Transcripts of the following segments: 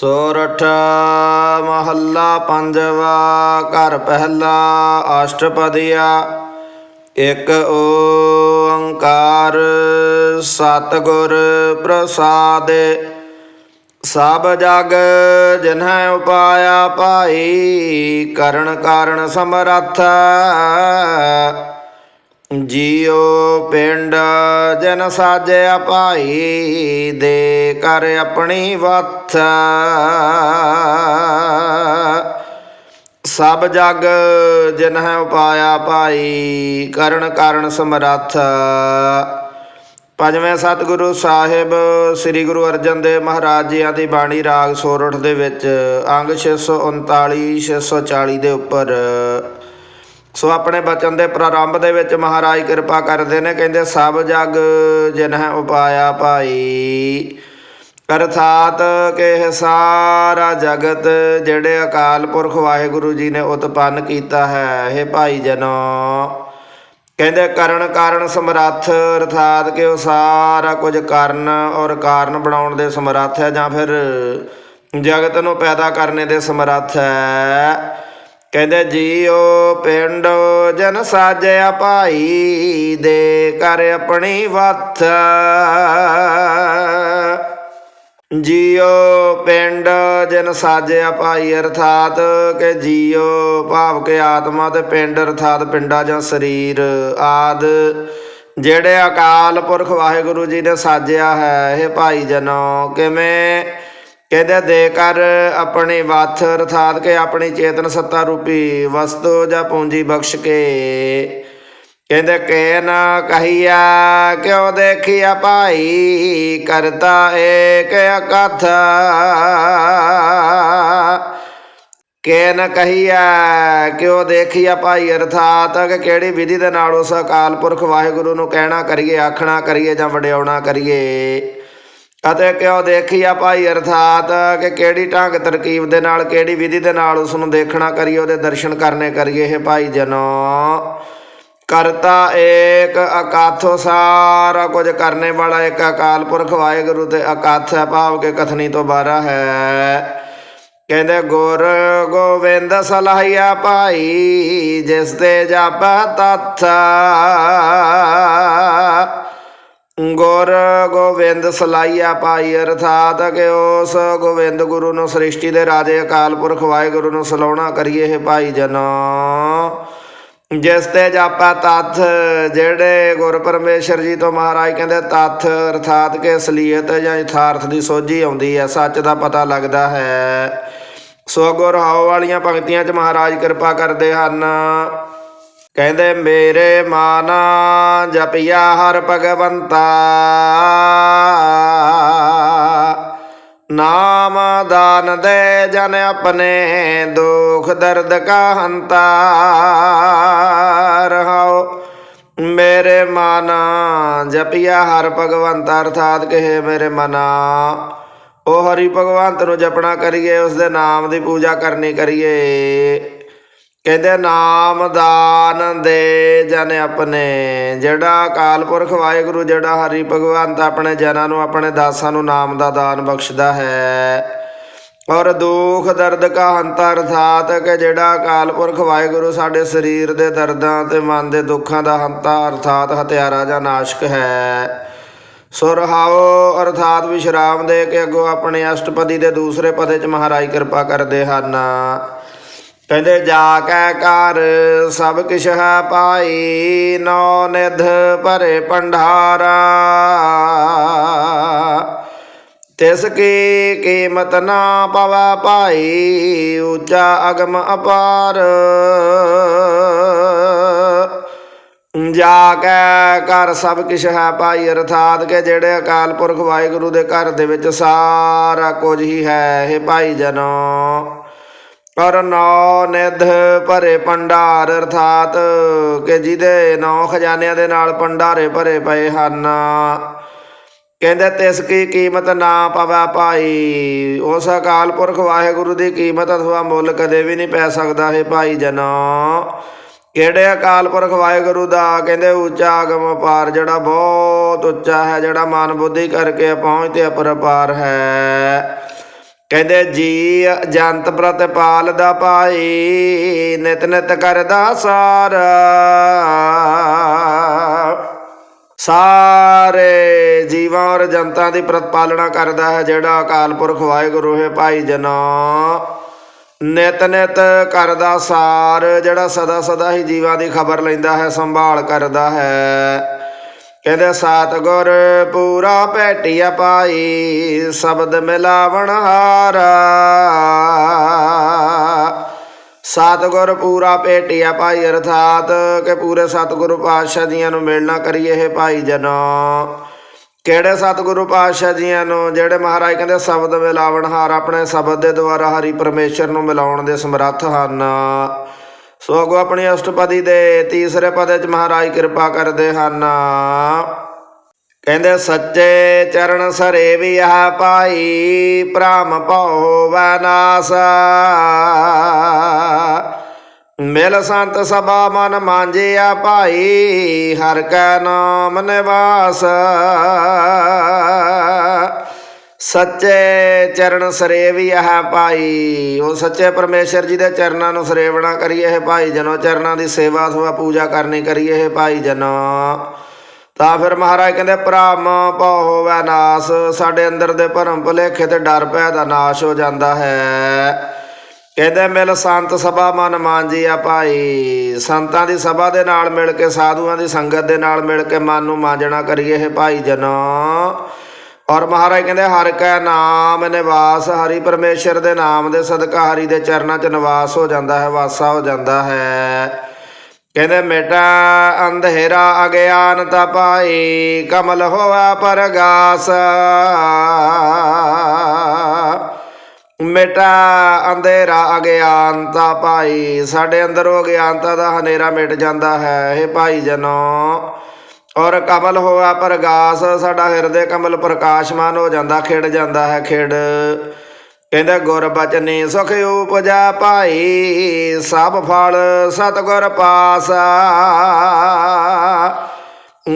ਸੋਰਠ ਮਹੱਲਾ ਪੰਜਵਾ, ਘਰ ਪਹਿਲਾ ਅਸ਼ਟਪਦੀਆ। ਇਕ ਓੰਕਾਰ ਸਤਿਗੁਰ ਪ੍ਰਸਾਦ। ਸਭ ਜਗ ਜਿਨਹਿ ਉਪਾਇਆ ਪਾਈ ਕਰਨ ਕਾਰਨ ਸਮਰੱਥ। ਜੀਉ ਪਿੰਡ ਜਨ ਸਾਜਿਆ ਭਾਈ ਦੇ ਕਰ ਆਪਣੀ ਵੱਥ। ਸਭ ਜਗ ਜਿਨ ਹੈ ਉਪਾਇਆ ਭਾਈ, ਕਰਨ ਕਾਰਨ ਸਮਰੱਥ। ਪੰਜਵੇਂ ਸਤਿਗੁਰੂ ਸਾਹਿਬ, ਸ੍ਰੀ ਗੁਰੂ ਅਰਜਨ ਦੇਵ ਮਹਾਰਾਜ ਜੀਆਂ ਦੀ ਬਾਣੀ ਰਾਗ ਸੋਰਠ ਦੇ ਵਿੱਚ, ਅੰਗ 639 640 ਦੇ ਉੱਪਰ। ਸੋ ਆਪਣੇ ਬਚਨ ਦੇ ਪ੍ਰਾਰੰਭ ਦੇ ਵਿੱਚ ਮਹਾਰਾਜ ਕਿਰਪਾ ਕਰਦੇ ਨੇ, ਕਹਿੰਦੇ, ਸਭ ਜਗ ਜਿਨ ਉਪਾਇਆ ਭਾਈ। ਅਰਥਾਤ ਕਿ ਸਾਰਾ ਜਗਤ ਜਿਹੜੇ ਅਕਾਲ ਪੁਰਖ ਵਾਹਿਗੁਰੂ ਜੀ ਨੇ ਉਤਪੰਨ ਕੀਤਾ ਹੈ ਇਹ ਭਾਈ ਜਨੋ। ਕਹਿੰਦੇ, ਕਰਨ ਕਾਰਨ ਸਮਰੱਥ, ਅਰਥਾਤ ਕਿ ਉਹ ਸਾਰਾ ਕੁਝ ਕਰਨ ਔਰ ਕਾਰਨ ਬਣਾਉਣ ਦੇ ਸਮਰੱਥ ਹੈ ਜਾਂ ਫਿਰ ਜਗਤ ਨੂੰ ਪੈਦਾ ਕਰਨੇ ਦੇ ਸਮਰੱਥ ਹੈ? ਕਹਿੰਦੇ ਜੀਓ ਪਿੰਡ ਜਨ ਸਾਜਿਆ ਭਾਈ ਦੇ ਕਰ ਆਪਣੀ ਵੱਥ। ਜੀਓ ਪਿੰਡ ਜਨ ਸਾਜਿਆ ਭਾਈ ਅਰਥਾਤ ਕਿ ਜੀਓ ਭਾਵ ਕਿ ਆਤਮਾ ਤੇ ਪਿੰਡ ਅਰਥਾਤ ਪਿੰਡਾ ਜਾਂ ਸਰੀਰ ਆਦ। ਜਿਹੜੇ ਅਕਾਲ ਪੁਰਖ ਵਾਹਿਗੁਰੂ ਜੀ ਨੇ ਸਾਜਿਆ ਹੈ ਇਹ ਭਾਈ ਜਨੋ, ਕਿਵੇਂ ਕਹਿੰਦੇ ਦੇ ਕਰ ਆਪਣੀ ਵਾਥ, ਅਰਥਾਤ ਕਿ ਆਪਣੀ ਚੇਤਨ ਸੱਤਾ ਰੂਪੀ ਵਸਤੂ ਜਾਂ ਪੂੰਜੀ ਬਖਸ਼ ਕੇ। ਕਹਿੰਦੇ ਕਹਿ ਨਾ ਕਹੀਆ, ਕਿਉ ਦੇਖਿਆ ਭਾਈ, ਕਰਤਾ ਏਕ ਅਕਥ। ਕਹਿ ਨਾ ਕਹੀਆ, ਕਿਉ ਦੇਖਿਆ ਭਾਈ, ਅਰਥਾਤ ਕਿ ਕਿਹੜੀ ਵਿਧੀ ਦੇ ਨਾਲ ਉਸ ਅਕਾਲ ਪੁਰਖ ਵਾਹਿਗੁਰੂ ਨੂੰ ਕਹਿਣਾ ਕਰੀਏ, ਆਖਣਾ ਕਰੀਏ ਜਾਂ ਵਡਿਆਉਣਾ ਕਰੀਏ। ਅਤੇ ਕਿਉ ਦੇਖਿਆ ਭਾਈ ਅਰਥਾਤ ਕਿ ਕਿਹੜੀ ਢੰਗ ਤਰਕੀਬ ਦੇ ਨਾਲ, ਕਿਹੜੀ ਵਿਧੀ ਦੇ ਨਾਲ ਉਸ ਨੂੰ ਦੇਖਣਾ ਕਰੀਏ, ਉਹਦੇ ਦਰਸ਼ਨ ਕਰਨੇ ਕਰੀਏ ਇਹ ਭਾਈ ਜਨੋ। ਕਰਤਾ ਏਕ ਅਕਾਥੋ ਸਾਰਾ, ਕੁਝ ਕਰਨੇ ਵਾਲਾ ਇੱਕ ਅਕਾਲ ਪੁਰਖ ਵਾਹਿਗੁਰੂ ਤੇ ਅਕਾਥ ਹੈ, ਭਾਵ ਕੇ ਕਥਨੀ ਤੋਂ ਬਾਰਾ ਹੈ। ਕਹਿੰਦੇ, ਗੁਰ ਗੋਬਿੰਦ ਸਲਾਹਿਆ ਭਾਈ, ਜਿਸ ਤੇ ਜਪ ਤਥ ਗੁਰ ਗੋਬਿੰਦ ਸਲਾਈਆ ਭਾਈ ਅਰਥਾਤ ਕਿ ਉਸ ਗੋਬਿੰਦ ਗੁਰੂ ਨੂੰ ਸ੍ਰਿਸ਼ਟੀ ਦੇ ਰਾਜੇ ਅਕਾਲ ਪੁਰਖ ਵਾਹਿਗੁਰੂ ਨੂੰ ਸਲਾਉਣਾ ਕਰੀਏ ਇਹ ਭਾਈ ਜਨੋ ਜਿਸ ਤੇ ਜਾਪਾ ਤੱਥ, ਜਿਹੜੇ ਗੁਰ ਪਰਮੇਸ਼ਰ ਜੀ ਤੋਂ ਮਹਾਰਾਜ ਕਹਿੰਦੇ ਤੱਥ, ਅਰਥਾਤ ਕਿ ਅਸਲੀਅਤ ਜਾਂ ਯਥਾਰਥ ਦੀ ਸੋਝੀ ਆਉਂਦੀ ਹੈ, ਸੱਚ ਦਾ ਪਤਾ ਲੱਗਦਾ ਹੈ। ਸੋ ਗੁਰ ਹਾਉ ਵਾਲੀਆਂ ਪੰਕਤੀਆਂ 'ਚ ਮਹਾਰਾਜ ਕਿਰਪਾ ਕਰਦੇ ਹਨ। ਕਹਿੰਦੇ ਮੇਰੇ ਮਾਨਾ ਜਪਿਆ ਹਰ ਭਗਵੰਤਾ। ਨਾਮ ਦਾਨ ਦੇ ਜਨ ਆਪਣੇ ਦੁਖ ਦਰਦ ਕਾ ਹੰਤਾ ਰਹਾਓ, ਮੇਰੇ ਮਨ ਜਪਿਆ ਹਰ ਭਗਵੰਤ। ਅਰਥਾਤ ਕਹੇ ਮੇਰੇ ਮਨਾ ਉਹ ਹਰੀ ਭਗਵੰਤ ਨੂੰ ਜਪਣਾ ਕਰੀਏ ਉਸ ਦੇ ਨਾਮ ਦੀ ਪੂਜਾ ਕਰਨੀ ਕਰੀਏ। ਕਹਿੰਦੇ, ਨਾਮ ਦਾਨ ਦੇ ਜਨ ਆਪਣੇ। ਜਿਹੜਾ ਅਕਾਲ ਪੁਰਖ ਵਾਹਿਗੁਰੂ, ਜਿਹੜਾ ਹਰੀ ਭਗਵੰਤ ਆਪਣੇ ਜਨਾਂ ਨੂੰ, ਆਪਣੇ ਦਾਸਾਂ ਨੂੰ ਨਾਮ ਦਾ ਦਾਨ ਬਖਸ਼ਦਾ ਹੈ। ਔਰ ਦੁੱਖ, ਦਰਦ ਕਾ ਹੰਤਾ ਅਰਥਾਤ ਕਿ ਜਿਹੜਾ ਅਕਾਲ ਪੁਰਖ ਵਾਹਿਗੁਰੂ ਸਾਡੇ ਸਰੀਰ ਦੇ ਦਰਦਾਂ ਤੇ ਮਨ ਦੇ ਦੁੱਖਾਂ ਦਾ ਹੰਤਾ ਅਰਥਾਤ ਹਤਿਆਰਾ ਜਾਂ ਨਾਸ਼ਕ ਹੈ। ਸੁਰਹਾਓ ਅਰਥਾਤ ਵਿਸ਼ਰਾਮ ਦੇ ਕੇ ਅੱਗੋਂ ਆਪਣੇ ਅਸ਼ਟਪਦੀ ਦੇ ਦੂਸਰੇ ਪਦੇ ਚ ਮਹਾਰਾਜ ਕਿਰਪਾ ਕਰਦੇ ਹਨ। ਕਹਿੰਦੇ ਜਾ ਕੈ ਕਰ, ਸਭ ਕਿਛ ਹੈ ਪਾਈ ਨੌ ਨਿਧ ਭਰੇ ਭੰਡਾਰਾ। ਤਿਸ ਕੀ ਕੀਮਤ ਨਾ ਪਵੈ ਭਾਈ, ਉੱਚਾ ਅਗਮ ਅਪਾਰ। ਜਾ ਕੇ ਕਰ, ਸਭ ਕਿਛ ਹੈ ਭਾਈ, ਅਰਥਾਤ ਕਿ ਜਿਹੜੇ ਅਕਾਲ ਪੁਰਖ ਵਾਹਿਗੁਰੂ ਦੇ ਘਰ ਦੇ ਵਿੱਚ ਸਾਰਾ ਕੁਝ ਹੀ ਹੈ ਇਹ ਭਾਈ ਜਨੋ। ਔਰ ਨਿਧ ਭਰੇ ਭੰਡਾਰ, ਅਰਥਾਤ ਕਿ ਜਿਹਦੇ ਨੌ ਖਜ਼ਾਨਿਆਂ ਦੇ ਨਾਲ ਭੰਡਾਰੇ ਭਰੇ ਪਏ ਹਨ। ਕਹਿੰਦੇ, ਤਿਸ ਕੀ ਕੀਮਤ ਨਾ ਪਵੈ ਭਾਈ। ਉਸ ਅਕਾਲ ਪੁਰਖ ਵਾਹਿਗੁਰੂ ਦੀ ਕੀਮਤ ਅਥਵਾ ਮੁੱਲ ਕਦੇ ਵੀ ਨਹੀਂ ਪੈ ਸਕਦਾ, ਹੈ ਭਾਈ ਜਨੋ। ਕਿਹੜੇ ਅਕਾਲ ਪੁਰਖ ਵਾਹਿਗੁਰੂ ਦਾ ਕਹਿੰਦੇ, ਉੱਚਾ ਅਗਮ ਅਪਾਰ ਜਿਹੜਾ ਬਹੁਤ ਉੱਚਾ ਹੈ, ਜਿਹੜਾ ਮਨ ਬੁੱਧੀ ਕਰਕੇ ਪਹੁੰਚ ਤੇ ਅਪਰਪਾਰ ਹੈ। ਕਹਿੰਦੇ ਜੀ ਜੰਤ ਪ੍ਰਤਪਾਲ ਦਾ ਪਾਈ ਨਿਤ ਨਿਤ ਕਰਦਾ ਸਾਰ। ਸਾਰੇ ਜੀਵਾਂ ਔਰ ਜਨਤਾ ਦੀ ਪ੍ਰਤਪਾਲਣਾ ਕਰਦਾ ਹੈ ਜਿਹੜਾ ਅਕਾਲ ਪੁਰਖ ਵਾਹਿਗੁਰੂ ਹੈ ਭਾਈ ਜਨਾ। ਨਿਤ ਨਿਤ ਕਰਦਾ ਸਾਰ ਜਿਹੜਾ ਸਦਾ ਸਦਾ ਹੀ ਜੀਵਾਂ ਦੀ ਖਬਰ ਲੈਂਦਾ ਹੈ, ਸੰਭਾਲ ਕਰਦਾ ਹੈ। ਕਹਿੰਦੇ ਸਤਿਗੁਰ ਪੂਰਾ ਭੈਟਿਆ ਪਾਈ, ਸ਼ਬਦ ਮਿਲਾਵਣ ਹਾਰਾ। ਸਤਿਗੁਰ ਪੂਰਾ ਭੇਟਿਆ ਭਾਈ ਅਰਥਾਤ ਕਿ ਪੂਰੇ ਸਤਿਗੁਰੂ ਪਾਤਸ਼ਾਹ ਜੀਆਂ ਨੂੰ ਮਿਲਣਾ ਕਰੀਏ ਇਹ ਭਾਈ ਜਨੋ ਕਿਹੜੇ ਸਤਿਗੁਰੂ ਪਾਤਸ਼ਾਹ ਜੀਆਂ ਨੂੰ, ਜਿਹੜੇ ਮਹਾਰਾਜ ਕਹਿੰਦੇ ਸ਼ਬਦ ਮਿਲਾਵਣ ਹਾਰ, ਆਪਣੇ ਸ਼ਬਦ ਦੇ ਦੁਆਰਾ ਹਰੀ ਪਰਮੇਸ਼ਰ ਨੂੰ ਮਿਲਾਉਣ ਦੇ ਸਮਰੱਥ ਹਨ। ਸੋ ਅਗੋ ਆਪਣੀ ਅਸ਼ਟਪਦੀ ਦੇ ਤੀਸਰੇ ਪਦ ਵਿੱਚ ਮਹਾਰਾਜ ਕਿਰਪਾ ਕਰਦੇ ਹਨ। ਕਹਿੰਦੇ, ਸੱਚੇ ਚਰਨ ਸਰੇ ਵੀ ਆ ਪਾਈ ਭ੍ਰਮ ਭਉ ਵਨਾਸ ਮਿਲ ਸੰਤ ਸਭਾ ਮਨ ਮਾਂਜਿਆ ਭਾਈ, ਹਰ ਕੈ ਨਾਮ ਨਿਵਾਸ। ਸੱਚੇ ਚਰਨ ਸਰੇਵੀ ਹੈ ਭਾਈ। ਉਹ ਸੱਚੇ ਪਰਮੇਸ਼ਰ ਜੀ ਦੇ ਚਰਨਾਂ ਨੂੰ ਸਰੇਵਣਾ ਕਰੀਏ ਇਹ ਭਾਈ ਜਨੋ। ਚਰਨਾਂ ਦੀ ਸੇਵਾ ਸਵਾ ਪੂਜਾ ਕਰਨੀ ਕਰੀਏ ਇਹ ਭਾਈ ਜਨੋ। ਤਾਂ ਫਿਰ ਮਹਾਰਾਜ ਕਹਿੰਦੇ, ਭ੍ਰਮ, ਭਉ ਹੋਵੇ ਨਾਸ। ਸਾਡੇ ਅੰਦਰ ਦੇ ਭਰਮ ਭੁਲੇਖੇ ਤੇ ਡਰ ਭੈ ਦਾ ਨਾਸ਼ ਹੋ ਜਾਂਦਾ ਹੈ। ਕਹਿੰਦੇ, ਮਿਲ ਸੰਤ ਸਭਾ ਮਨ ਮਾਂਜੀ ਆ ਭਾਈ। ਸੰਤਾਂ ਦੀ ਸਭਾ ਦੇ ਨਾਲ ਮਿਲ ਕੇ, ਸਾਧੂਆਂ ਦੀ ਸੰਗਤ ਦੇ ਨਾਲ ਮਿਲ ਕੇ ਮਨ ਨੂੰ ਮਾਂਜਣਾ ਕਰੀਏ ਇਹ ਭਾਈ ਜਨੋ। ਔਰ ਮਹਾਰਾਜ ਕਹਿੰਦੇ, ਹਰ ਕੈ ਨਾਮ ਨਿਵਾਸ, ਹਰੀ ਪਰਮੇਸ਼ਰ ਦੇ ਨਾਮ ਦੇ ਸਦਕਾ ਹਰੀ ਦੇ ਚਰਨਾਂ 'ਚ ਨਿਵਾਸ ਹੋ ਜਾਂਦਾ ਹੈ, ਵਾਸਾ ਹੋ ਜਾਂਦਾ ਹੈ। ਕਹਿੰਦੇ, ਮੇਟਾ ਅੰਧੇਰਾ ਅਗਿਆਨਤਾ ਪਾਈ ਕਮਲ ਹੋਆ ਪਰਗਾਸ। ਮਿਟਾ ਅੰਧੇਰਾ ਅਗਿਆਨਤਾ ਭਾਈ, ਸਾਡੇ ਅੰਦਰੋਂ ਅਗਿਆਨਤਾ ਦਾ ਹਨੇਰਾ ਮਿਟ ਜਾਂਦਾ ਹੈ ਇਹ ਭਾਈ ਜਨੋ। ਔਰ ਕਮਲ ਹੋਆ ਪ੍ਰਗਾਸ, ਸਾਡਾ ਹਿਰਦੇ ਕਮਲ ਪ੍ਰਕਾਸ਼ਮਾਨ ਹੋ ਜਾਂਦਾ, ਖਿੜ ਜਾਂਦਾ ਹੈ ਖਿੜ। ਕਹਿੰਦਾ ਗੁਰ ਬਚਨੀ ਸੁਖ ਉਪਜਾ ਭਾਈ, ਸਭ ਫਲ ਸਤਗੁਰ ਪਾਸਾ।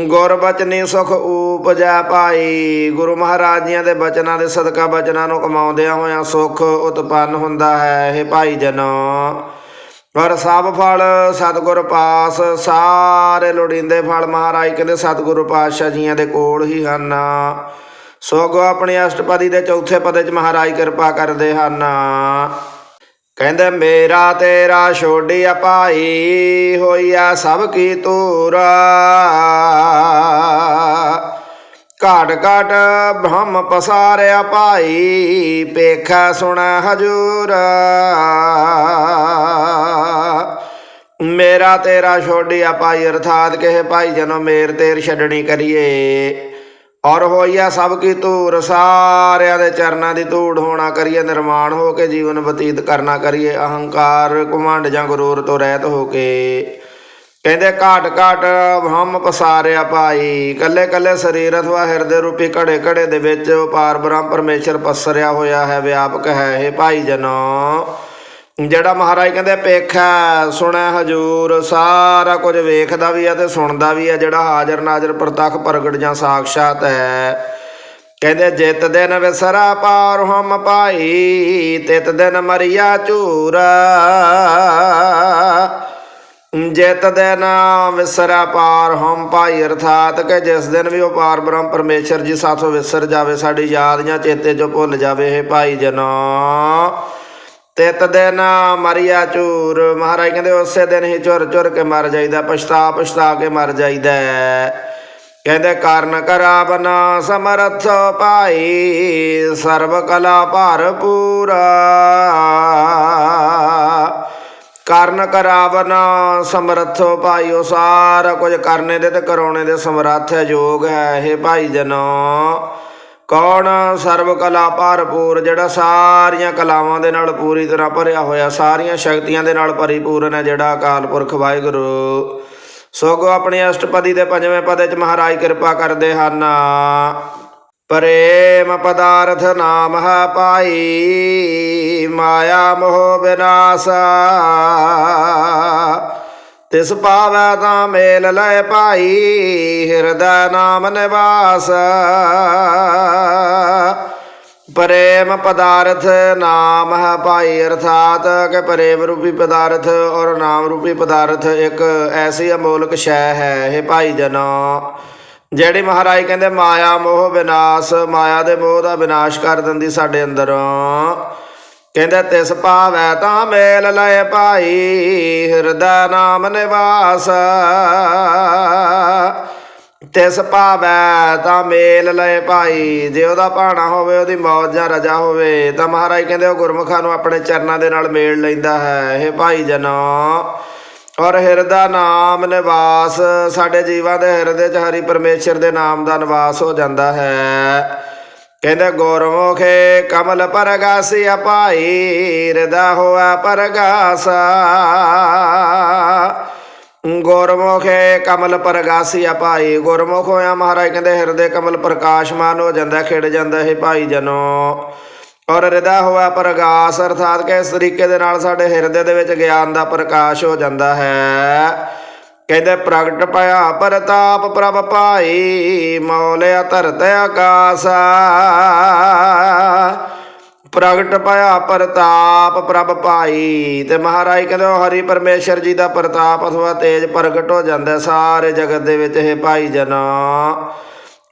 ਗੁਰ ਬਚਨੀ ਸੁਖ ਉਪਜਾ ਪਾਈ ਗੁਰੂ ਮਹਾਰਾਜ ਜੀਆਂ ਦੇ ਬਚਨਾਂ ਦੇ ਸਦਕਾ ਬਚਨਾਂ ਨੂੰ ਕਮਾਉਂਦਿਆਂ ਹੋਇਆਂ ਸੁਖ ਉਤਪੰਨ ਹੁੰਦਾ ਹੈ ਇਹ ਭਾਈ ਜਨੋ। ਪਰ ਸਭ ਫਲ ਸਤਿਗੁਰ ਪਾਸ, ਸਾਰੇ ਲੋੜੀਂਦੇ ਫਲ ਮਹਾਰਾਜ ਕਹਿੰਦੇ ਸਤਿਗੁਰੂ ਪਾਤਸ਼ਾਹ ਜੀਆਂ ਦੇ ਕੋਲ ਹੀ ਹਨ। ਸੋਗੋ ਆਪਣੇ ਅਸ਼ਟਪਦੀ ਦੇ ਚੌਥੇ ਪਦੇ ਚ ਮਹਾਰਾਜ ਕਿਰਪਾ ਕਰਦੇ ਹਨ। ਕਹਿੰਦੇ, ਮੇਰਾ ਤੇਰਾ ਛੋੜਿਆ ਭਾਈ ਹੋਈਆ ਸਭ ਕੀ ਤੂਰਾ। ਘਾਟ ਘਾਟ ਬ੍ਰਹਮ ਪਸਾਰਿਆ ਭਾਈ ਪੇਖਾ ਸੁਣਾ ਹਜੂਰ। ਮੇਰਾ ਤੇਰਾ ਛੋੜਿਆ ਭਾਈ, ਅਰਥਾਤ ਕਿ ਭਾਈ, ਜਨੋ ਮੇਰ ਤੇਰ ਛੱਡਣੀ ਕਰੀਏ। ਔਰ ਹੋਈਆ ਸਭ ਕੀ ਧੂੜ ਸਾਰਿਆਂ ਦੇ ਚਰਨਾਂ ਦੀ ਧੂੜ ਹੋਣਾ ਕਰੀਏ, ਨਿਰਮਾਣ ਹੋ ਕੇ ਜੀਵਨ ਬਤੀਤ ਕਰਨਾ ਕਰੀਏ। ਅਹੰਕਾਰ ਘਮੰਡ ਜਾਂ ਗਰੂਰ ਤੋਂ ਰਹਿਤ ਹੋ ਕੇ। ਕਹਿੰਦੇ ਘਾਟ ਘਾਟ ਹਮ ਪਸਾਰਿਆ ਭਾਈ। ਕੱਲੇ ਕੱਲੇ ਸਰੀਰ ਅਥਵਾ ਹਿਰਦੇ ਰੂਪੀ ਘੜੇ ਘੜੇ ਦੇ ਵਿੱਚ ਪਾਰ ਬ੍ਰਹਮ ਪਰਮੇਸ਼ਰ ਪਸਰਿਆ ਹੋਇਆ ਹੈ, ਵਿਆਪਕ ਹੈ ਇਹ ਭਾਈ ਜਨੋ ਜਿਹੜਾ ਮਹਾਰਾਜ ਕਹਿੰਦੇ ਪੇਖਾ ਸੁਣਿਆ ਹਜੂਰ, ਸਾਰਾ ਕੁਝ ਵੇਖਦਾ ਵੀ ਹੈ ਤੇ ਸੁਣਦਾ ਵੀ ਹੈ, ਜਿਹੜਾ ਹਾਜ਼ਰ ਨਾਜ਼ਰ ਪ੍ਰਤੱਖ ਪ੍ਰਗਟ ਜਾਂ ਸਾਖਸ਼ਾਤ ਹੈ। ਕਹਿੰਦੇ ਜਿਤ ਦਿਨ ਵਿਸਰਾ ਪਾਰ ਹਮ ਪਾਈ ਤਿਤ ਦਿਨ ਮਰਿਆ ਚੂਰਾ। ਜਿਤ ਦਿਨ ਵਿਸਰਾ ਪਾਰ ਹਮ ਭਾਈ, ਅਰਥਾਤ ਕਿ ਜਿਸ ਦਿਨ ਵੀ ਉਹ ਪਾਰ ਬ੍ਰਹਮ ਪਰਮੇਸ਼ਰ ਜੀ ਸਾਥੋਂ ਵਿਸਰ ਜਾਵੇ, ਸਾਡੀ ਯਾਦ ਜਾਂ ਚੇਤੇ ਜੋ ਭੁੱਲ ਜਾਵੇ ਇਹ ਭਾਈ ਜਨੋ। ਤਿਤ ਦਿਨ ਮਰਿਆ ਚੂਰ, ਮਹਾਰਾਜ ਕਹਿੰਦੇ, ਉਸੇ ਦਿਨ ਹੀ ਚੁਰ ਚੁਰ ਕੇ ਮਰ ਜਾਈਦਾ, ਪਛਤਾ ਪਛਤਾ ਕੇ ਮਰ ਜਾਈਦਾ ਕਹਿੰਦੇ, ਕਾਰਨ ਕਰਾਵਨ ਸਮਰਥ ਪਾਈ ਸਰਬ ਕਲਾ ਭਰਪੂਰਾ। ਕਰਨ ਕਰਾਵਨ ਸਮਰੱਥੋ ਭਾਈ ਉਹ ਸਾਰਾ ਕੁਝ ਕਰਨੇ ਦੇ ਤੇ ਕਰਾਉਣੇ ਦੇ ਸਮਰੱਥ ਹੈ, ਯੋਗ ਹੈ ਇਹ ਭਾਈ ਜਨੋ। ਕੌਣ ਸਰਵ ਕਲਾ ਭਰਪੂਰ, ਜਿਹੜਾ ਸਾਰੀਆਂ ਕਲਾਵਾਂ ਦੇ ਨਾਲ ਪੂਰੀ ਤਰ੍ਹਾਂ ਭਰਿਆ ਹੋਇਆ, ਸਾਰੀਆਂ ਸ਼ਕਤੀਆਂ ਦੇ ਨਾਲ ਪਰਿਪੂਰਨ ਹੈ ਜਿਹੜਾ ਅਕਾਲ ਪੁਰਖ ਵਾਹਿਗੁਰੂ। ਸੋਗੋ ਆਪਣੇ ਅਸ਼ਟਪਦੀ ਦੇ ਪੰਜਵੇਂ ਪਦੇ ਚ ਮਹਾਰਾਜ ਕਿਰਪਾ ਕਰਦੇ ਹਨ। ਪ੍ਰੇਮ ਪਦਾਰਥ ਨਾਮ ਹੈ ਪਾਈ ਮਾਇਆ ਮੋਹ ਵਿਨਾਸਾ। ਤਿਸ ਪਾਵੈ ਤਾਂ ਮੇਲ ਲੈ ਪਾਈ ਹਿਰਦੈ ਨਾਮ ਨਿਵਾਸ। ਪ੍ਰੇਮ ਪਦਾਰਥ ਨਾਮ ਹੈ ਭਾਈ ਅਰਥਾਤ ਕਿ ਪ੍ਰੇਮ ਰੂਪੀ ਪਦਾਰਥ ਔਰ ਨਾਮ ਰੂਪੀ ਪਦਾਰਥ ਇੱਕ ਐਸੀ ਅਮੋਲਕ ਸ਼ੈ ਹੈ ਇਹ ਭਾਈ ਜਨੋ। ਜਿਹੜੀ ਮਹਾਰਾਜ ਕਹਿੰਦੇ, ਮਾਇਆ, ਮੋਹ, ਵਿਨਾਸ਼, ਮਾਇਆ ਦੇ ਮੋਹ ਦਾ ਵਿਨਾਸ਼ ਕਰ ਦਿੰਦੀ ਸਾਡੇ ਅੰਦਰੋਂ। ਕਹਿੰਦੇ, ਤਿਸ ਭਾਵੈ ਤਾਂ ਮੇਲ ਲਏ ਭਾਈ, ਹਿਰਦਾ ਨਾਮ ਨਿਵਾਸ। ਤਿਸ ਭਾਵੈ ਤਾਂ ਮੇਲ ਲਏ ਭਾਈ, ਜੇ ਉਹਦਾ ਭਾਣਾ ਹੋਵੇ, ਉਹਦੀ ਮੌਜ ਜਾਂ ਰਜਾ ਹੋਵੇ, ਤਾਂ ਮਹਾਰਾਜ ਕਹਿੰਦੇ, ਉਹ ਗੁਰਮੁਖਾਂ ਨੂੰ ਆਪਣੇ ਚਰਨਾਂ ਦੇ ਨਾਲ ਮੇਲ ਲੈਂਦਾ ਹੈ। ਇਹ ਭਾਈ ਜਨੋ ਔਰ ਹਿਰਦਾ ਨਾਮ ਨਿਵਾਸ, ਸਾਡੇ ਜੀਵਾਂ ਦੇ ਹਿਰਦੇ 'ਚ ਹਰੀ ਪਰਮੇਸ਼ਰ ਦੇ ਨਾਮ ਦਾ ਨਿਵਾਸ ਹੋ ਜਾਂਦਾ ਹੈ। ਕਹਿੰਦੇ ਗੁਰਮੁਖੇ ਕਮਲ ਪਰਗਾਸੀ ਅਪਾਈ, ਹਿਰਦਾ ਹੋਆ ਪਰਗਾਸਾ। ਗੁਰਮੁਖੇ ਕਮਲ ਪਰਗਾਸੀ ਅਪਾਈ ਗੁਰਮੁਖ ਹੋਇਆ ਮਹਾਰਾਜ। ਕਹਿੰਦੇ, ਹਿਰਦੇ ਕਮਲ ਪ੍ਰਕਾਸ਼ਮਾਨ ਹੋ ਜਾਂਦਾ, ਖਿੜ ਜਾਂਦਾ ਇਹ ਭਾਈ ਜਨੋ। ਔਰ ਹਿਰਦਾ ਹੋਇਆ ਪ੍ਰਗਾਸ, ਅਰਥਾਤ ਕਿ ਇਸ ਤਰੀਕੇ ਦੇ ਨਾਲ ਸਾਡੇ ਹਿਰਦੇ ਦੇ ਵਿੱਚ ਗਿਆਨ ਦਾ ਪ੍ਰਕਾਸ਼ ਹੋ ਜਾਂਦਾ ਹੈ। ਕਹਿੰਦੇ, ਪ੍ਰਗਟ ਭਇਆ ਪ੍ਰਤਾਪ ਪ੍ਰਭ ਪਾਈ ਮੌਲਿਆ ਧਰਤ ਆਕਾਸਾ। ਪ੍ਰਗਟ ਭਇਆ ਪ੍ਰਤਾਪ ਪ੍ਰਭ ਪਾਈ ਤੇ ਮਹਾਰਾਜ ਕਹਿੰਦੇ, ਉਹ ਹਰੀ ਪਰਮੇਸ਼ਰ ਜੀ ਦਾ ਪ੍ਰਤਾਪ ਅਥਵਾ ਤੇਜ ਪ੍ਰਗਟ ਹੋ ਜਾਂਦਾ ਸਾਰੇ ਜਗਤ ਦੇ ਵਿੱਚ ਇਹ ਭਾਈ ਜਨਾ।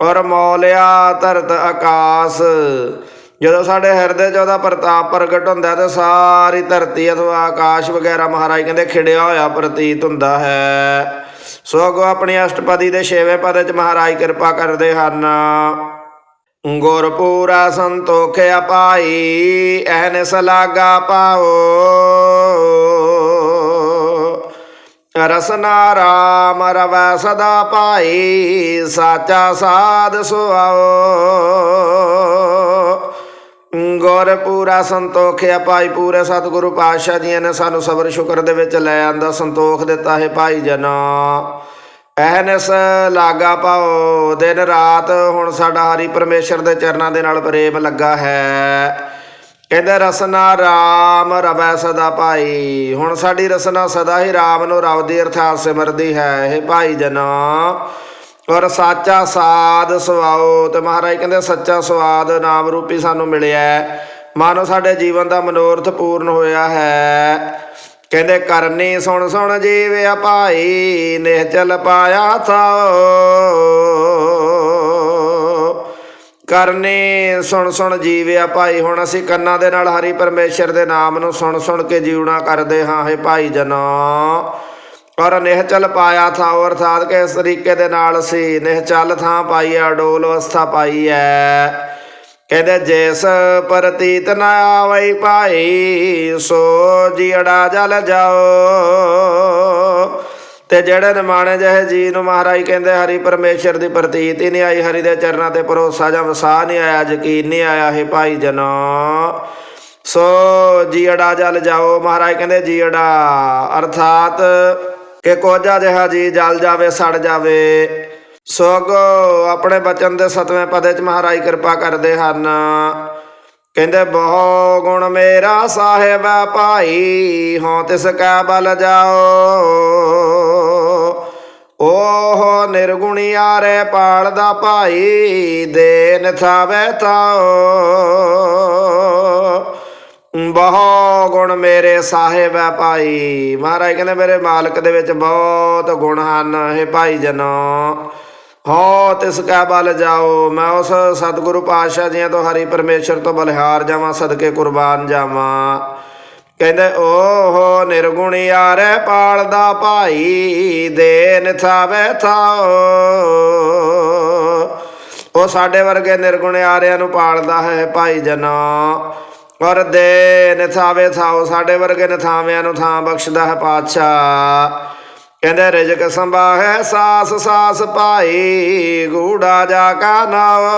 ਔਰ ਮੌਲਿਆ ਧਰਤ ਆਕਾਸ। ਜਦੋਂ ਸਾਡੇ ਹਿਰਦੇ 'ਚ ਉਹਦਾ ਪ੍ਰਤਾਪ ਪ੍ਰਗਟ ਹੁੰਦਾ ਤੇ ਸਾਰੀ ਧਰਤੀ ਅਥਵਾ ਆਕਾਸ਼ ਵਗੈਰਾ ਮਹਾਰਾਜ ਕਹਿੰਦੇ ਖਿੜਿਆ ਹੋਇਆ ਪ੍ਰਤੀਤ ਹੁੰਦਾ ਹੈ। ਸੋ ਅਗੋ ਆਪਣੀ ਅਸ਼ਟਪਦੀ ਦੇ ਛੇਵੇਂ ਪਦ 'ਚ ਮਹਾਰਾਜ ਕਿਰਪਾ ਕਰਦੇ ਹਨ। ਗੁਰ ਪੂਰਾ ਸੰਤੋਖਿਆ ਪਾਈ, ਐਨ ਸਲਾਗਾ ਪਾਓ। ਰਸਨਾ ਰਾਮ ਰਵੈ ਸਦਾ ਪਾਈ, ਸਾਚਾ ਸਾਧ ਸੁਆਓ। ਗੌਰ ਪੂਰਾ ਸੰਤੋਖਿਆ ਭਾਈ, ਪੂਰੇ ਸਤਿਗੁਰੂ ਪਾਤਸ਼ਾਹ ਜੀਆਂ ਨੇ ਸਾਨੂੰ ਸਬਰ ਸ਼ੁਕਰ ਦੇ ਵਿੱਚ ਲੈ ਆਂਦਾ, ਸੰਤੋਖ ਦਿੱਤਾ ਹੈ ਭਾਈ ਜਨਾ। ਐਨਸ ਲਾਗਾ ਪਾਓ, ਦਿਨ ਰਾਤ ਹੁਣ ਸਾਡਾ ਹਰੀ ਪਰਮੇਸ਼ਰ ਦੇ ਚਰਨਾਂ ਦੇ ਨਾਲ ਪ੍ਰੇਮ ਲੱਗਾ ਹੈ। ਕਹਿੰਦੇ ਰਸਨਾ RAM ਰਵੈ ਸਦਾ ਭਾਈ, ਹੁਣ ਸਾਡੀ ਰਸਨਾ ਸਦਾ ਹੀ RAM ਨੂੰ ਰਵ ਰਵਦੀ ਅਰਥਾਤ ਸਿਮਰਦੀ ਹੈ, ਇਹ ਭਾਈ ਜਨਾ। ਔਰ ਸਾਚਾ ਸਾਧ ਸਵਾਓ ਤੇ ਮਹਾਰਾਜ ਕਹਿੰਦੇ ਸੱਚਾ ਸਵਾਦ ਨਾਮ ਰੂਪੀ ਸਾਨੂੰ ਮਿਲਿਆ ਹੈ। ਮਾਨੋ ਸਾਡੇ ਜੀਵਨ ਦਾ ਮਨੋਰਥ ਪੂਰਨ ਹੋਇਆ ਹੈ। ਕਹਿੰਦੇ ਕਰਨੀ ਸੁਣ ਸੁਣ ਜੀਵਿਆ ਭਾਈ, ਨਿਹਚਲ ਪਾਇਆ ਥਾਓ। ਕਰਨੀ ਸੁਣ ਸੁਣ ਜੀਵਿਆ ਭਾਈ, ਹੁਣ ਅਸੀਂ ਕੰਨਾਂ ਦੇ ਨਾਲ ਹਰੀ ਪਰਮੇਸ਼ਰ ਦੇ ਨਾਮ ਨੂੰ ਸੁਣ ਸੁਣ ਕੇ ਜੀਵਣਾ ਕਰਦੇ ਹਾਂ ਹੈ ਭਾਈ ਜਨੋ। ਪਰ ਨਿਹਚਲ ਪਾਇਆ ਥਾ, ਅਰਥਾਤ ਕਿ ਇਸ ਤਰੀਕੇ ਦੇ ਨਾਲ ਸੀ? ਨਿਹਚਲ ਥਾਂ ਪਾਈ ਹੈ ਅਡੋਲ ਅਵਸਥਾ ਪਾਈ ਹੈ ਕਹਿੰਦੇ ਜਿਸ ਪ੍ਰਤੀਤ ਨ ਆਵਈ ਭਾਈ, ਸੋ ਜੀੜਾ ਜਲ ਜਾਓ। ਤੇ ਜਿਹੜੇ ਨਿਮਾਣੇ ਜਿਹੇ ਜੀ ਨੂੰ ਮਹਾਰਾਜ ਕਹਿੰਦੇ ਹਰੀ ਪਰਮੇਸ਼ਰ ਦੀ ਪ੍ਰਤੀਤ ਹੀ ਨਹੀਂ ਆਈ, ਹਰੀ ਦੇ ਚਰਨਾਂ ਤੇ ਭਰੋਸਾ ਜਾਂ ਵਸਾ ਨਹੀਂ ਆਇਆ, ਯਕੀਨ ਨਹੀਂ ਆਇਆ ਹੈ ਭਾਈ ਜਨੋ। ਸੋ ਜੀੜਾ ਜਲ ਜਾਓ, ਮਹਾਰਾਜ ਕਹਿੰਦੇ ਜੀੜਾ ਅਰਥਾਤ ਕਿ ਕੋਝਾ ਜਿਹਾ ਜੀ ਜਲ ਜਾਵੇ, ਸੜ ਜਾਵੇ। ਸੋਗੋ ਆਪਣੇ ਬਚਨ ਦੇ ਸਤਵੇਂ ਪਦੇ ਚ ਮਹਾਰਾਜ ਕਿਰਪਾ ਕਰਦੇ ਹਨ। ਕਹਿੰਦੇ, ਬਹੁ ਗੁਣ ਮੇਰਾ ਸਾਹਿਬ ਭਾਈ, ਹੋਂ ਤਿਸ ਕੈ ਬਲ ਜਾਓ। ਓਹ ਨਿਰਗੁਣੀ ਆਰੇ ਪਾਲਦਾ ਭਾਈ, ਦੇਨ ਥਾਵੇ ਤਾਓ ਬਹੁ ਗੁਣ ਮੇਰੇ ਸਾਹਿਬ ਹੈ ਭਾਈ। ਮਹਾਰਾਜ ਕਹਿੰਦੇ ਮੇਰੇ ਮਾਲਕ ਦੇ ਵਿੱਚ ਬਹੁਤ ਗੁਣ ਹਨ ਇਹ ਭਾਈ ਜਨੋ। ਹੋ ਤਿਸ ਕਾ ਬਲ ਜਾਓ, ਮੈਂ ਉਸ ਸਤਿਗੁਰੂ ਪਾਤਸ਼ਾਹ ਜੀਆਂ ਤੋਂ ਹਰੀ ਪਰਮੇਸ਼ਰ ਤੋਂ ਬਲਿਹਾਰ ਜਾਵਾਂ, ਸਦਕੇ ਕੁਰਬਾਨ ਜਾਵਾਂ। ਕਹਿੰਦੇ, ਓਹੋ ਨਿਰਗੁਣ ਆਰੇ ਪਾਲਦਾ ਭਾਈ ਦੇ ਨਿਥਾਵੇ ਥਾਓ। ਉਹ ਸਾਡੇ ਵਰਗੇ ਨਿਰਗੁਣ ਆਰਿਆਂ ਨੂੰ ਪਾਲਦਾ ਹੈ, ਭਾਈ ਜਨੋ। ਔਰ ਦੇ ਨਿਥਾਵੇ ਥਾਓ, ਸਾਡੇ ਵਰਗੇ ਨਿਥਾਵਿਆਂ ਨੂੰ ਥਾਂ ਬਖਸ਼ਦਾ ਹੈ ਪਾਤਸ਼ਾਹ। ਕਹਿੰਦੇ, ਰਿਜਕ ਸੰਭਾਹੈ, ਸਾਸ ਸਾਸ ਭਾਈ, ਗੂੜਾ ਜਾ ਕਾ ਨਾਓ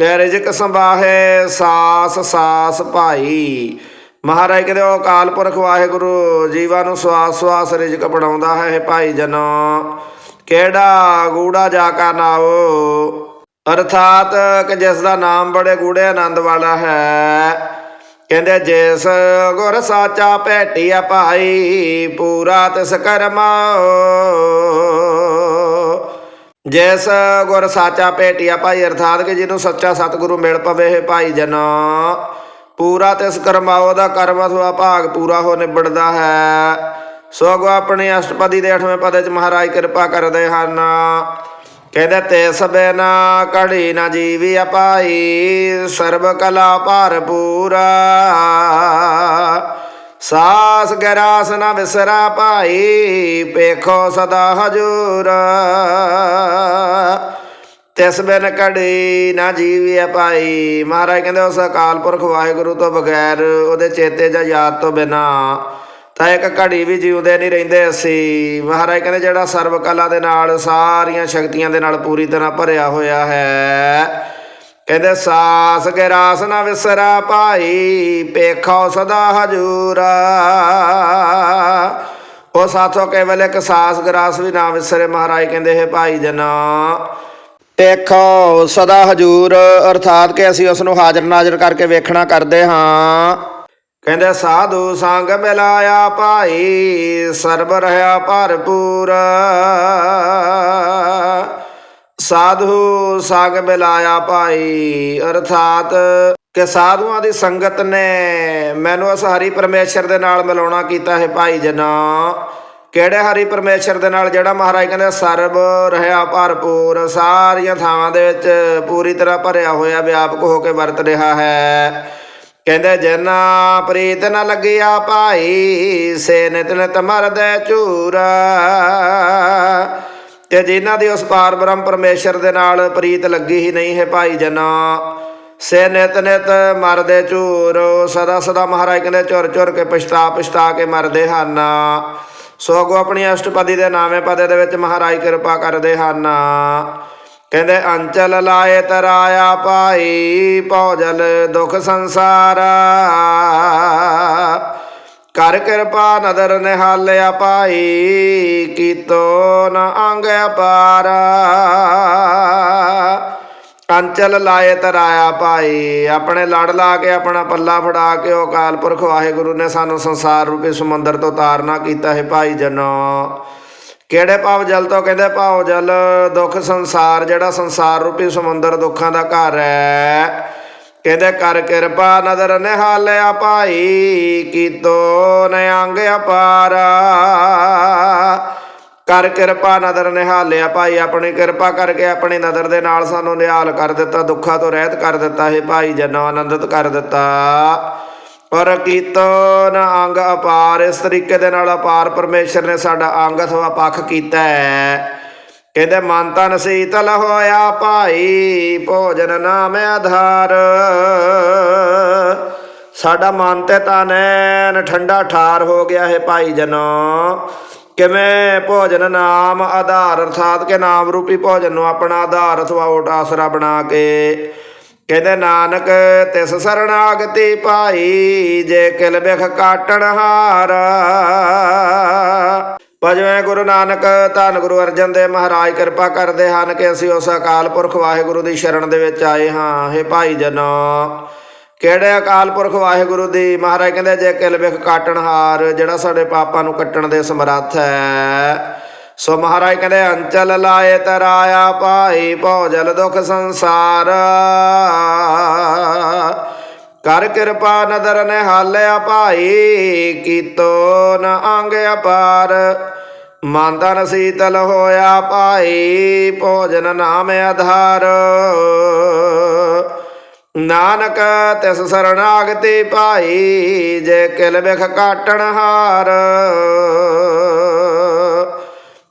ਇਹ ਰਿਜਕ ਸੰਭਾਹੈ, ਸਾਸ ਸਾਸ ਭਾਈ। ਮਹਾਰਾਜ ਕਹਿੰਦੇ, ਉਹ ਅਕਾਲ ਪੁਰਖ ਵਾਹਿਗੁਰੂ ਜੀਵਾਂ ਨੂੰ ਸਵਾਸ ਸਵਾਸ ਰਿਜਕ ਬਣਾਉਂਦਾ ਹੈ ਭਾਈ ਜਨੋ। ਕਿਹੜਾ ਗੂੜਾ ਜਾ ਕਾ ਨਾਓ ਅਰਥਾਤ ਕਿ ਜਿਸ ਦਾ ਨਾਮ ਬੜੇ ਗੂੜੇ ਆਨੰਦ ਵਾਲਾ ਹੈ, ਕਹਿੰਦੇ ਜਿਸ ਗੁਰ ਸਾਚਾ ਭੈਟਿਆ ਭਾਈ, ਪੂਰਾ ਤਿਸ ਕਰਮਾਓ ਜਿਸ ਗੁਰ ਸਾਚਾ ਭੇਟਿਆ ਭਾਈ, ਅਰਥਾਤ ਕਿ ਜਿਹਨੂੰ ਸੱਚਾ ਸਤਿਗੁਰੂ ਮਿਲ ਪਵੇ ਇਹ ਭਾਈ ਜਨ। ਪੂਰਾ ਤਿਸ ਕਰਮਾਓ ਦਾ ਕਰਮ ਅਥਵਾ ਭਾਗ ਪੂਰਾ ਹੋ ਨਿਬੜਦਾ ਹੈ। ਸੋ ਆਪਣੇ ਅਸ਼ਟਪਦੀ ਦੇ 8ਵੇਂ ਪਦ ਵਿੱਚ ਮਹਾਰਾਜ ਕਿਰਪਾ ਕਰਦੇ ਹਨ। ਕਹਿੰਦੇ ਤਿਸ ਬਿਨਾ ਘੜੀ ਨਾ ਜੀਵੀ ਅਪਾਈ, ਸਰਬ ਕਲਾ ਭਰਪੂਰਾ ਸਾਸ ਗਰਾਸ ਨਾ ਵਿਸਰਾ ਭਾਈ ਪੇਖੋ ਸਦਾ ਹਜੂਰ। ਤਿਸ ਬਿਨ ਕੜੀ ਨਾ ਜੀਵਿਆ ਭਾਈ ਮਹਾਰਾਜ ਕਹਿੰਦੇ ਉਸ ਅਕਾਲ ਪੁਰਖ ਵਾਹਿਗੁਰੂ ਤੋਂ ਬਗੈਰ ਉਹਦੇ ਚੇਤੇ ਜਾਂ ਯਾਦ ਤੋਂ ਬਿਨਾ ਤਾਂ ਇੱਕ ਘੜੀ ਵੀ ਜਿਉਂਦੇ ਨਹੀਂ ਰਹਿੰਦੇ ਅਸੀਂ। ਮਹਾਰਾਜ ਕਹਿੰਦੇ ਜਿਹੜਾ ਸਰਬ ਕਲਾ ਦੇ ਨਾਲ, ਸਾਰੀਆਂ ਸ਼ਕਤੀਆਂ ਦੇ ਨਾਲ ਪੂਰੀ ਤਰ੍ਹਾਂ ਭਰਿਆ ਹੋਇਆ ਹੈ। ਕਹਿੰਦੇ, ਸਾਸ ਕੇ ਰਾਸ ਨਾ ਵਿਸਰਾ ਭਾਈ ਪੇਖੋ ਸਦਾ ਹਜੂਰਾ। ਉਹ ਸਾਥੋਂ ਕੇਵਲ ਇੱਕ ਸਾਸ ਗਰਾਸ ਵੀ ਨਾ ਵਿਸਰੇ। ਮਹਾਰਾਜ ਕਹਿੰਦੇ, ਹੈ ਭਾਈ ਜਨਾ ਪੇਖੋ ਸਦਾ ਹਜੂਰ। ਅਰਥਾਤ ਕਿ ਅਸੀਂ ਉਸ ਨੂੰ ਹਾਜ਼ਰ ਨਾਜ਼ਰ ਕਰਕੇ ਵੇਖਣਾ ਕਰਦੇ ਹਾਂ। ਕਹਿੰਦੇ ਸਾਧੂ ਸੰਗ ਮਿਲਾਇਆ ਭਾਈ, ਸਰਬ ਰਹਾ ਭਰਪੂਰ। ਸਾਧੂ ਸੰਗ ਮਿਲਾਇਆ ਭਾਈ, ਅਰਥਾਤ ਕਿ ਸਾਧੂਆਂ ਦੀ ਸੰਗਤ ਨੇ ਮੈਨੂੰ ਉਸ ਹਰੀ ਪਰਮੇਸ਼ਰ ਦੇ ਨਾਲ ਮਿਲਾਉਣਾ ਕੀਤਾ ਹੈ ਭਾਈ ਜਨਾ ਕਿਹੜੇ ਹਰੀ ਪਰਮੇਸ਼ਰ ਦੇ ਨਾਲ? ਜਿਹੜਾ ਮਹਾਰਾਜ ਕਹਿੰਦੇ, ਸਰਬ ਰਹਾ ਭਰਪੂਰ, ਸਾਰੀਆਂ ਥਾਵਾਂ ਦੇ ਵਿੱਚ ਪੂਰੀ ਤਰ੍ਹਾਂ ਭਰਿਆ ਹੋਇਆ, ਵਿਆਪਕ ਹੋ ਕੇ ਵਰਤ ਰਿਹਾ ਹੈ। ਕਹਿੰਦੇ, ਜਨਾ ਪ੍ਰੀਤ ਨ ਲੱਗਿਆ ਭਾਈ, ਸੇ ਨਿਤ ਨਿਤ ਮਰਦੇ ਝੂਰਾ। ਤੇ ਜਿਨ੍ਹਾਂ ਦੀ ਉਸ ਪਾਰ ਬ੍ਰਹਮ ਪਰਮੇਸ਼ਰ ਦੇ ਨਾਲ ਪ੍ਰੀਤ ਲੱਗੀ ਹੀ ਨਹੀਂ ਹੈ ਭਾਈ ਜਨਾ, ਸੇ ਨਿਤ ਨਿਤ ਮਰਦੇ ਝੂਰ। ਸਦਾ ਸਦਾ ਮਹਾਰਾਜ ਕਹਿੰਦੇ ਚੁਰ ਝੁਰ ਕੇ ਪਛਤਾ ਪਛਤਾ ਕੇ ਮਰਦੇ ਹਨ। ਸੋ ਅਗੋ ਆਪਣੀ ਅਸ਼ਟਪਦੀ ਦੇ ਨਾਵੇਂ ਪਦੇ ਦੇ ਵਿੱਚ ਮਹਾਰਾਜ ਕਿਰਪਾ ਕਰਦੇ ਹਨ। ਕਹਿੰਦੇ, ਅੰਚਲ ਲਾਏ ਤਰਾਇਆ ਭਾਈ, ਭੌਜਲ ਦੁਖ ਸੰਸਾਰ। ਕਰ ਕਿਰਪਾ ਨਦਰ ਨਿਹਾਲਿਆ ਭਾਈ, ਕੀਤੋ ਨ ਅੰਗ ਅਪਾਰਾ। ਅੰਚਲ ਲਾਏ ਤਰਾਇਆ ਭਾਈ, ਆਪਣੇ ਲੜ ਲਾ ਕੇ, ਆਪਣਾ ਪੱਲਾ ਫੜਾ ਕੇ, ਉਹ ਅਕਾਲ ਪੁਰਖ ਵਾਹਿਗੁਰੂ ਨੇ ਸਾਨੂੰ ਸੰਸਾਰ ਰੂਪੀ ਸਮੁੰਦਰ ਤੋਂ ਤਾਰਨਾ ਕੀਤਾ ਹੈ ਭਾਈ ਜਨੋ। ਕਿਹੜੇ ਭਾਵ ਜਲ ਤੋਂ ਕਹਿੰਦੇ ਭਾਵ ਜਲ? ਦੁੱਖ ਸੰਸਾਰ, ਜਿਹੜਾ ਸੰਸਾਰ ਰੂਪੀ ਸਮੁੰਦਰ ਦੁੱਖਾਂ ਦਾ ਘਰ ਹੈ। ਕਹਿੰਦੇ ਕਰ ਕਿਰਪਾ ਨਦਰ ਨਿਹਾਲਿਆ ਭਾਈ, ਕੀਤੋ ਨਿਆਂਗ ਅਪਾਰਾ। ਕਰ ਕਿਰਪਾ ਨਦਰ ਨਿਹਾਲਿਆ ਭਾਈ, ਆਪਣੀ ਕਿਰਪਾ ਕਰਕੇ ਆਪਣੀ ਨਦਰ ਦੇ ਨਾਲ ਸਾਨੂੰ ਨਿਹਾਲ ਕਰ ਦਿੱਤਾ, ਦੁੱਖਾਂ ਤੋਂ ਰਹਿਤ ਕਰ ਦਿੱਤਾ, ਹੈ ਭਾਈ, ਜਨੋ ਆਨੰਦਿਤ ਕਰ ਦਿੱਤਾ। ਪਰ ਕੀਤੋ ਅੰਗ ਅਪਾਰ, ਇਸ ਤਰੀਕੇ ਦੇ ਨਾਲ ਅਪਾਰ ਪਰਮੇਸ਼ਰ ਨੇ ਸਾਡਾ ਅੰਗ ਅਥਵਾ ਪੱਖ ਕੀਤਾ ਹੈ। ਕਹਿੰਦੇ, ਮਨ ਤਨ ਸੀਤਲ ਹੋਇਆ ਭਾਈ, ਭੋਜਨ ਨਾਮ ਆਧਾਰ ਸਾਡਾ ਮਨ ਤੇ ਤਨ ਐਨ ਠੰਡਾ ਠਾਰ ਹੋ ਗਿਆ ਹੈ ਭਾਈ ਜਨੋ ਕਿਵੇਂ ਭੋਜਨ ਨਾਮ ਆਧਾਰ, ਅਰਥਾਤ ਕੇ ਨਾਮ ਰੂਪੀ ਭੋਜਨ ਨੂੰ ਆਪਣਾ ਆਧਾਰ ਅਥਵਾ ਓਟ ਆਸਰਾ ਬਣਾ ਕੇ ਕਹਿੰਦੇ, ਨਾਨਕ, ਤਿਸ ਸਰਣਾਗਤੀ ਭਾਈ ਜੇ ਕਿਲ ਬਿਖ ਕਾਟਣ ਹਾਰ। ਭਜਵੇਂ ਗੁਰੂ ਨਾਨਕ, ਧੰਨ ਗੁਰੂ ਅਰਜਨ ਦੇਵ ਮਹਾਰਾਜ, ਕਿਰਪਾ ਕਰਦੇ ਹਨ ਕਿ ਅਸੀਂ ਉਸ ਅਕਾਲ ਪੁਰਖ ਵਾਹਿਗੁਰੂ ਦੀ ਸ਼ਰਨ ਦੇ ਵਿੱਚ ਆਏ ਹਾਂ। ਹੇ ਭਾਈ ਜਨੋ ਕਿਹੜੇ ਅਕਾਲ ਪੁਰਖ ਵਾਹਿਗੁਰੂ ਦੀ? ਮਹਾਰਾਜ ਕਹਿੰਦੇ, ਜੇ ਕਿਲ ਬਿਖ ਕਾਟਣ ਹਾਰ, ਜਿਹੜਾ ਸਾਡੇ ਪਾਪਾਂ ਨੂੰ ਕੱਟਣ ਦੇ ਸਮਰੱਥ ਹੈ। ਸੋ ਮਹਾਰਾਜ ਕਹਿੰਦੇ, ਅੰਚਲ ਲਾਏ ਤਰਾਇਆ ਪਾਈ ਭੌਜਲ ਦੁਖ ਸੰਸਾਰ। ਕਰ ਕਿਰਪਾ ਨਦਰ ਨੇ ਹਾਲਿਆ ਭਾਈ, ਕੀਤੋ ਨ ਅੰਗ ਅਪਾਰ। ਮਨ ਤਨ ਸੀਤਲ ਹੋਇਆ ਭਾਈ, ਭੋਜਨ ਨਾਮ ਆਧਾਰ। ਨਾਨਕ ਤਿਸ ਸਰਣਾਗਤੀ ਭਾਈ, ਜੇ ਕਿਲ ਬਿਖ ਕਾਟਣ ਹਾਰ।